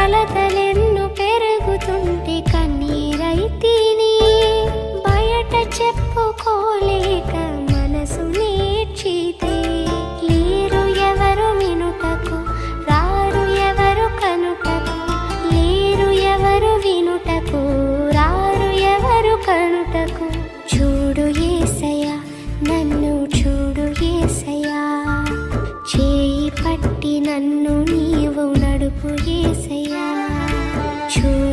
కలతలెన్ను పెరుగుతుంటే కన్నీరైతీని. బయట చెప్పుకోలేక మనసు నేర్చితే. లేరు ఎవరు వినుటకు రారు ఎవరు కనుటకు. లేరు ఎవరు వినుటకు రారు ఎవరు కనుటకు. చూడు ఏసయ్యా నన్ను చూడు ఏసయ్యా. చేయి పట్టి నన్ను నీవు నడుపు ఏసయ్యా. చూడు